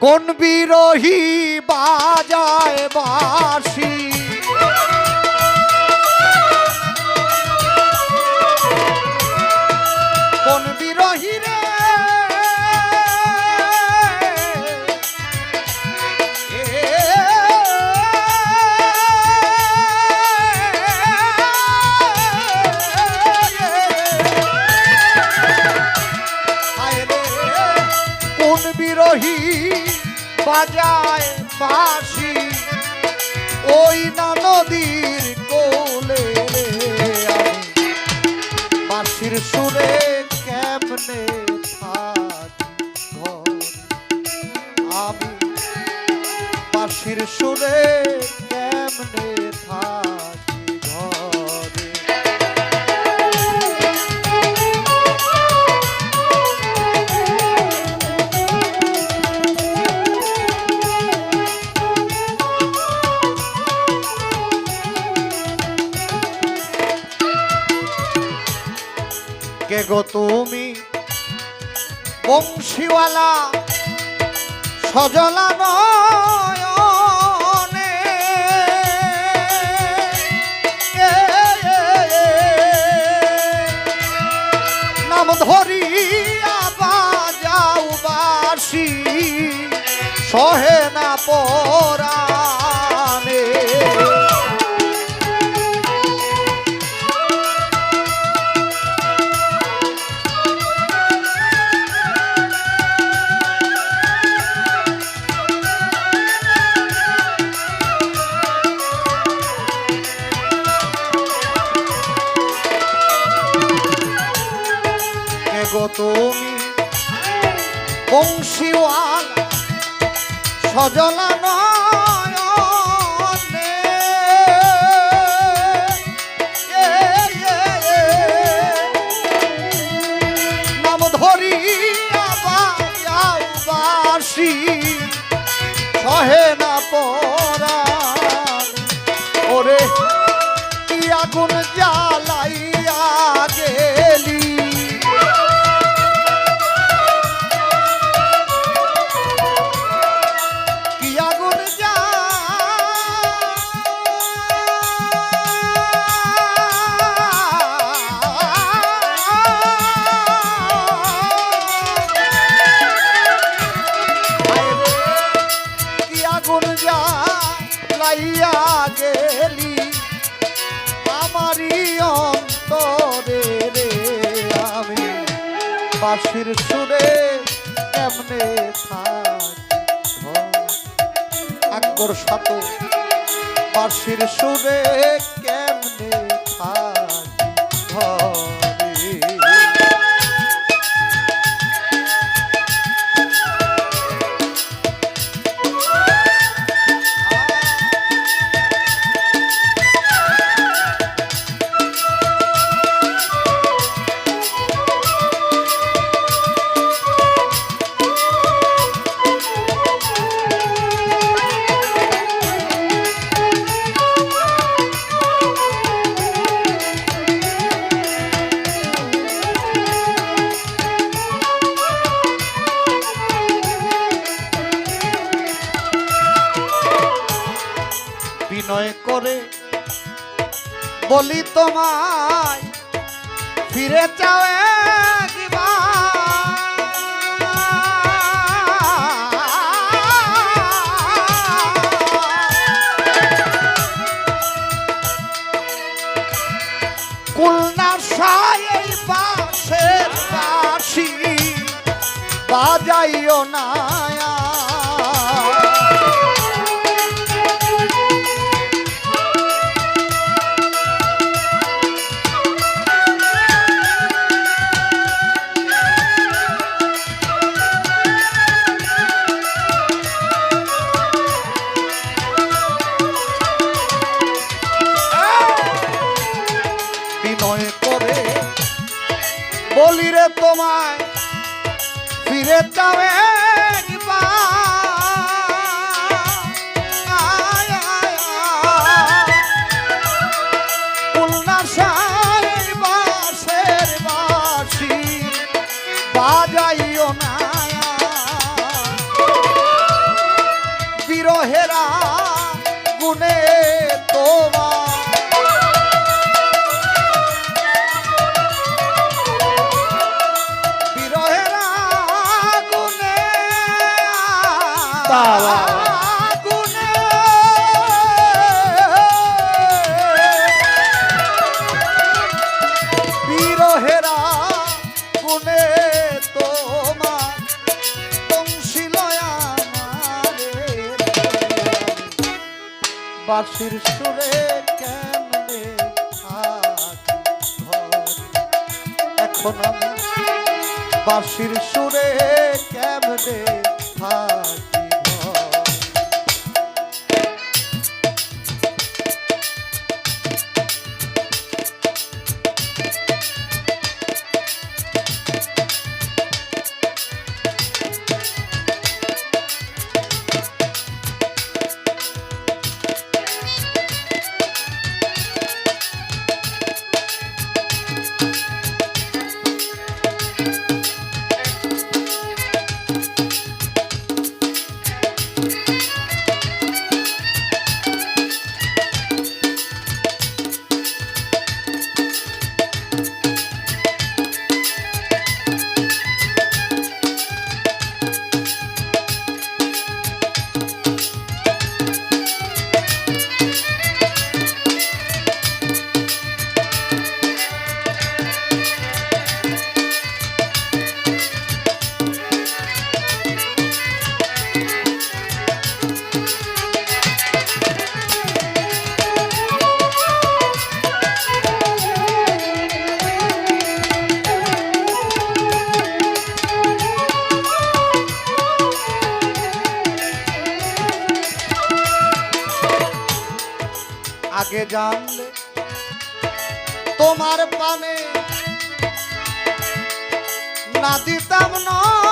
কোন বিরোহী বাজায় বাসি বাঁশির সুরে কেমনে? আমি বাঁশির সুরে কেমনে থাকি বংশীওয়ালা সজলা নয়নে। নাম ধরিয়া বাজাও বাসি সহে না পরাণে তুমি বংশীওয়াল সজলা নাম বাজাও বাসি সহে না পরাণ। ওরে কি আগুন গেলি আমারই অন্তরে রে আমি। বাসির সুরে কেমনে থাক আকবর সাত বাসির সুরে বিনয় করে। বলি তোমায় ফিরে চাও বাজাইও না রে তোমায় বাঁশির সুরে কেমনে? এখন আমি বাঁশির সুরে কেমনে থাকি আগে জানলে? তোমার পানে না দিতাম নয়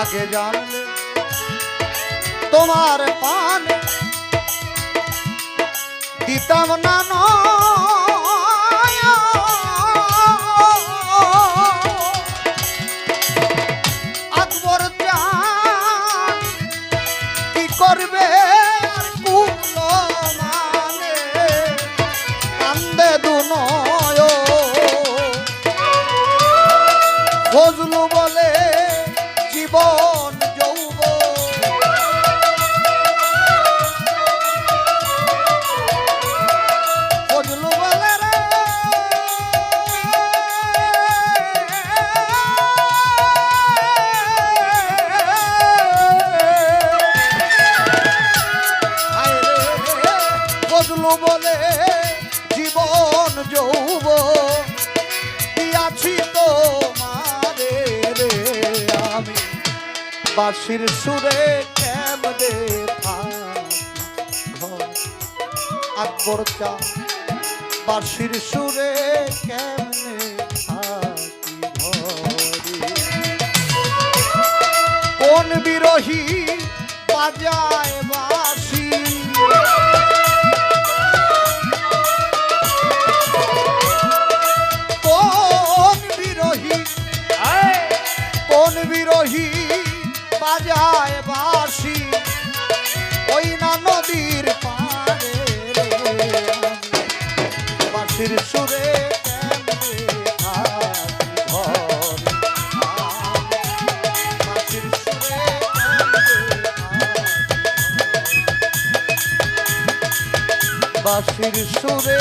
আগে জানলে তোমার পান দিতাম না নয়। যৌব দিয়াছি তো মারে রে আমি। বাঁশির সুরে কেমনে আকবর চা, বাঁশির সুরে কেমনে কোন বিরোহী বাজায় বাজায় বাঁশি। ওই না নদীর পারে রে। আমি বাঁশির সুরে বাঁশির সুরে